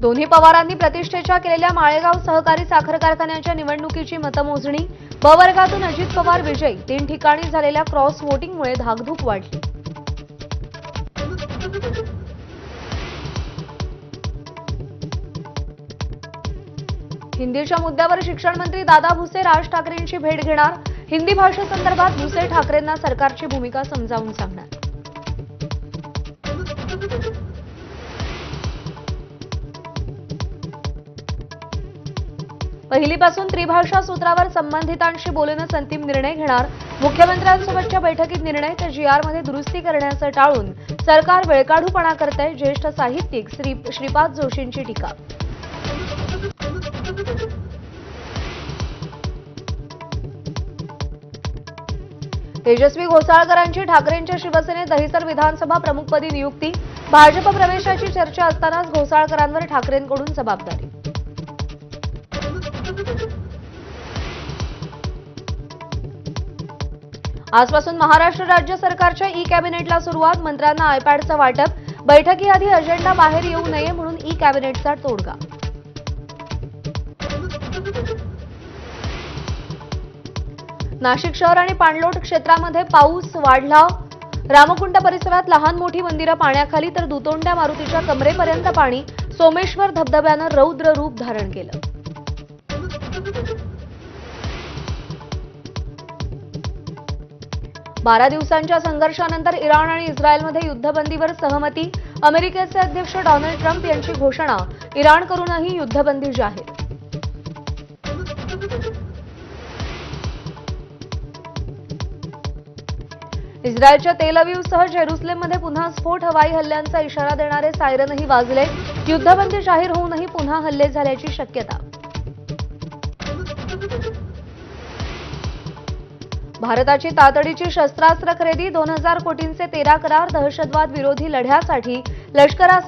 दोन्ही पवारांनी प्रतिष्ठेच्या केलेल्या माळेगाव सहकारी साखर कारखान्याच्या निवडणुकीची मतमोजणी. ब वर्गातून अजित पवार विजयी. तीन ठिकाणी झालेल्या क्रॉस वोटिंगमुळे धाकधूक वाढली. हिंदीच्या मुद्द्यावर शिक्षण मंत्री दादा भुसे राज ठाकरेंची भेट घेणार. हिंदी भाषेसंदर्भात भुसे ठाकरेंना सरकारची भूमिका समजावून सांगणार. पहिलीपासून त्रिभाषा सूत्रावर संबंधितांशी बोलूनच अंतिम निर्णय घेणार. मुख्यमंत्र्यांसोबतच्या बैठकीत निर्णय तर जी मध्ये दुरुस्ती करण्याचं टाळून सरकार वेळकाढूपणा करतंय ज्येष्ठ साहित्यिक श्री श्रीपाद जोशींची टीका. तेजस्वी घोसाळकरांची ठाकरेंच्या शिवसेनेत दहिसर विधानसभा प्रमुखपदी नियुक्ती. भाजप प्रवेशाची चर्चा असतानाच घोसाळकरांवर ठाकरेंकडून जबाबदारी. आजपासून महाराष्ट्र राज्य सरकारच्या ई कॅबिनेटला सुरुवात मंत्र्यांना आयपॅडचं वाटप बैठकीआधी अजेंडा बाहेर येऊ नये म्हणून ई कॅबिनेटचा तोडगा. नाशिक शहर आणि पाणलोट क्षेत्रामध्ये पाऊस वाढला. रामकुंड परिसरात लहान मोठी मंदिरं पाण्याखाली तर दुतोंड्या मारुतीच्या कमरेपर्यंत पाणी. सोमेश्वर धबधब्यानं रौद्र रूप धारण केलं. बारा दिवसांच्या संघर्षानंतर इराण आणि इस्रायलमध्ये युद्धबंदीवर सहमती. अमेरिकेचे अध्यक्ष डोनाल्ड ट्रम्प यांची घोषणा. इराणकडूनही युद्धबंदी जाहीर. इस्रायलच्या तेल अवीवसह जेरुसलेममध्ये पुन्हा स्फोट. हवाई हल्ल्यांचा इशारा देणारे सायरनही वाजले. युद्धबंदी जाहीर होऊनही पुन्हा हल्ले झाल्याची शक्यता. भारताची तातडीची शस्त्रास्त्र खरेदी दोन हजार कोटींचे तेरा करार दहशतवाद विरोधी लढ्यासाठी लष्करासाठी